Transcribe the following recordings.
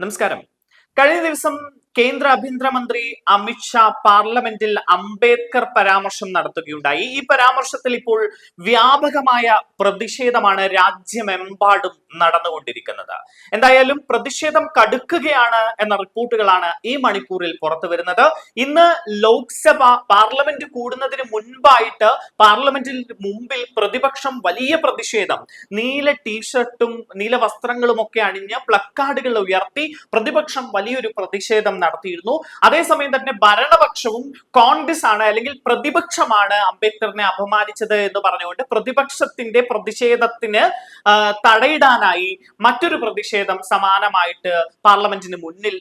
നമസ്കാരം. കഴിഞ്ഞ ദിവസം കേന്ദ്ര ആഭ്യന്തരമന്ത്രി അമിത്ഷാ പാർലമെന്റിൽ അംബേദ്കർ പരാമർശം നടത്തുകയുണ്ടായി. ഈ പരാമർശത്തിൽ ഇപ്പോൾ വ്യാപകമായ പ്രതിഷേധമാണ് രാജ്യമെമ്പാടും നടന്നുകൊണ്ടിരിക്കുന്നത്. എന്തായാലും പ്രതിഷേധം കടുക്കുകയാണ് എന്ന റിപ്പോർട്ടുകളാണ് ഈ മണിക്കൂറിൽ പുറത്തു വരുന്നത്. ഇന്ന് ലോക്സഭ പാർലമെന്റ് കൂടുന്നതിന് മുൻപായിട്ട് പാർലമെന്റിൽ മുമ്പിൽ പ്രതിപക്ഷം വലിയ പ്രതിഷേധം. നീല ടീഷർട്ടും നീല വസ്ത്രങ്ങളും ഒക്കെ അണിഞ്ഞ് പ്ലക്കാർഡുകൾ ഉയർത്തി പ്രതിപക്ഷം വലിയൊരു പ്രതിഷേധം നടത്തിയിരുന്നു. അതേസമയം തന്നെ ഭരണപക്ഷവും കോൺഗ്രസ് ആണ് അല്ലെങ്കിൽ പ്രതിപക്ഷമാണ് അംബേദ്കറിനെ അപമാനിച്ചത് എന്ന് പറഞ്ഞുകൊണ്ട് പ്രതിപക്ഷത്തിന്റെ പ്രതിഷേധത്തിന് തടയിടാനായി മറ്റൊരു പ്രതിഷേധം സമാനമായിട്ട് പാർലമെന്റിന് മുന്നിൽ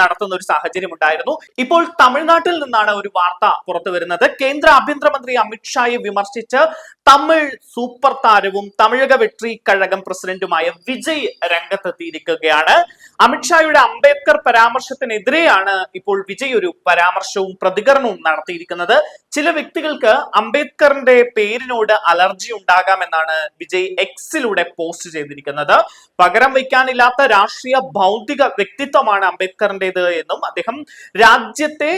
നടത്തുന്ന ഒരു സാഹചര്യം ഉണ്ടായിരുന്നു. ഇപ്പോൾ തമിഴ്നാട്ടിൽ നിന്നാണ് ഒരു വാർത്ത പുറത്തു വരുന്നത്. കേന്ദ്ര ആഭ്യന്തരമന്ത്രി അമിത്ഷായെ വിമർശിച്ച് തമിഴ് സൂപ്പർ താരവും തമിഴക വെട്രി കഴകം പ്രസിഡന്റുമായ വിജയ് രംഗത്തെത്തിയിരിക്കുകയാണ്. അമിത്ഷായുടെ അംബേദ്കർ പരാമർശത്തിനെതിരെയാണ് ഇപ്പോൾ വിജയ് ഒരു പരാമർശവും പ്രതികരണവും നടത്തിയിരിക്കുന്നത്. ചില വ്യക്തികൾക്ക് അംബേദ്കറിന്റെ പേരിനോട് അലർജി ഉണ്ടാകാമെന്നാണ് വിജയ് എക്സിലൂടെ പോസ്റ്റ് ചെയ്തിരിക്കുന്നത്. പകരം വയ്ക്കാനില്ലാത്ത രാഷ്ട്രീയ ഭൗതിക വ്യക്തിത്വമാണ് അംബേദ്കറിന്റേത് എന്നും അദ്ദേഹം രാജ്യത്തെ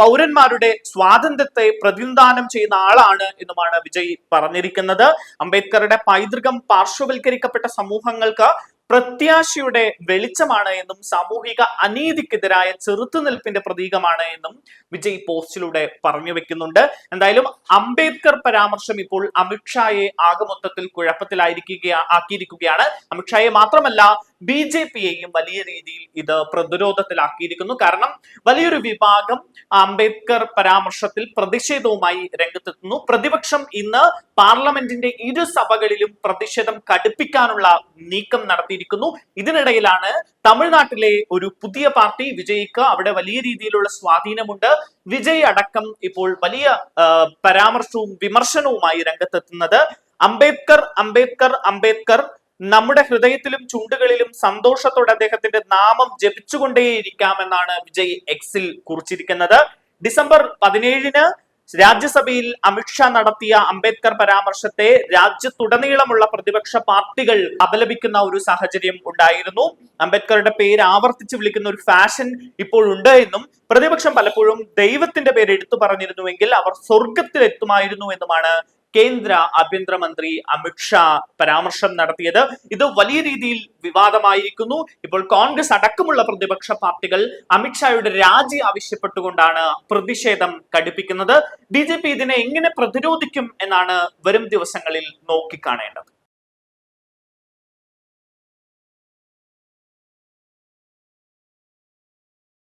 പൗരന്മാരുടെ സ്വാതന്ത്ര്യത്തെ പ്രതിനിധാനം ചെയ്യുന്ന ആളാണ് എന്നുമാണ് വിജയ് പറഞ്ഞിരിക്കുന്നത്. അംബേദ്കറുടെ പൈതൃകം പാർശ്വവൽക്കരിക്കപ്പെട്ട സമൂഹങ്ങൾക്ക് പ്രത്യാശയുടെ വെളിച്ചമാണ് എന്നും സാമൂഹിക അനീതിക്കെതിരായ ചെറുത്തുനിൽപ്പിന്റെ പ്രതീകമാണ് എന്നും വിജയ് പോസ്റ്റിലൂടെ പറഞ്ഞു വെക്കുന്നുണ്ട്. എന്തായാലും അംബേദ്കർ പരാമർശം ഇപ്പോൾ അമിത്ഷായെ ആകെ മൊത്തത്തിൽ കുഴപ്പത്തിലായിരിക്കുക ആക്കിയിരിക്കുകയാണ്. അമിത്ഷായെ മാത്രമല്ല ബി ജെ പിയെയും വലിയ രീതിയിൽ ഇത് പ്രതിരോധത്തിലാക്കിയിരിക്കുന്നു. കാരണം വലിയൊരു വിഭാഗം അംബേദ്കർ പരാമർശത്തിൽ പ്രതിഷേധവുമായി രംഗത്തെത്തുന്നു. പ്രതിപക്ഷം ഇന്ന് പാർലമെന്റിന്റെ ഇരു സഭകളിലും പ്രതിഷേധം കടുപ്പിക്കാനുള്ള നീക്കം നടത്തിയിരിക്കുന്നു. ഇതിനിടയിലാണ് തമിഴ്നാട്ടിലെ ഒരു പുതിയ പാർട്ടി വിജയിക്ക് അവിടെ വലിയ രീതിയിലുള്ള സ്വാധീനമുണ്ട്. വിജയ് അടക്കം ഇപ്പോൾ വലിയ പരാമർശവും വിമർശനവുമായി രംഗത്തെത്തുന്നത്. അംബേദ്കർ അംബേദ്കർ അംബേദ്കർ നമ്മുടെ ഹൃദയത്തിലും ചുണ്ടുകളിലും സന്തോഷത്തോടെ അദ്ദേഹത്തിന്റെ നാമം ജപിച്ചുകൊണ്ടേയിരിക്കാമെന്നാണ് വിജയ് എക്സിൽ കുറിച്ചിരിക്കുന്നത്. ഡിസംബർ പതിനേഴിന് രാജ്യസഭയിൽ അമിത്ഷാ നടത്തിയ അംബേദ്കർ പരാമർശത്തെ രാജ്യത്തുടനീളമുള്ള പ്രതിപക്ഷ പാർട്ടികൾ അപലപിക്കുന്ന ഒരു സാഹചര്യം ഉണ്ടായിരുന്നു. അംബേദ്കറുടെ പേര് ആവർത്തിച്ച് വിളിക്കുന്ന ഒരു ഫാഷൻ ഇപ്പോൾ ഉണ്ട് എന്നും പ്രതിപക്ഷം പലപ്പോഴും ദൈവത്തിന്റെ പേര് എടുത്തു പറഞ്ഞിരുന്നുവെങ്കിൽ അവർ സ്വർഗത്തിൽ എത്തുമായിരുന്നു എന്നുമാണ് കേന്ദ്ര ആഭ്യന്തരമന്ത്രി അമിത്ഷാ പരാമർശം നടത്തിയത്. ഇത് വലിയ രീതിയിൽ വിവാദമായിരിക്കുന്നു. ഇപ്പോൾ കോൺഗ്രസ് അടക്കമുള്ള പ്രതിപക്ഷ പാർട്ടികൾ അമിത്ഷായുടെ രാജി ആവശ്യപ്പെട്ടുകൊണ്ടാണ് പ്രതിഷേധം കടുപ്പിക്കുന്നത്. ബി ഇതിനെ എങ്ങനെ പ്രതിരോധിക്കും എന്നാണ് വരും ദിവസങ്ങളിൽ നോക്കിക്കാണേണ്ടത്.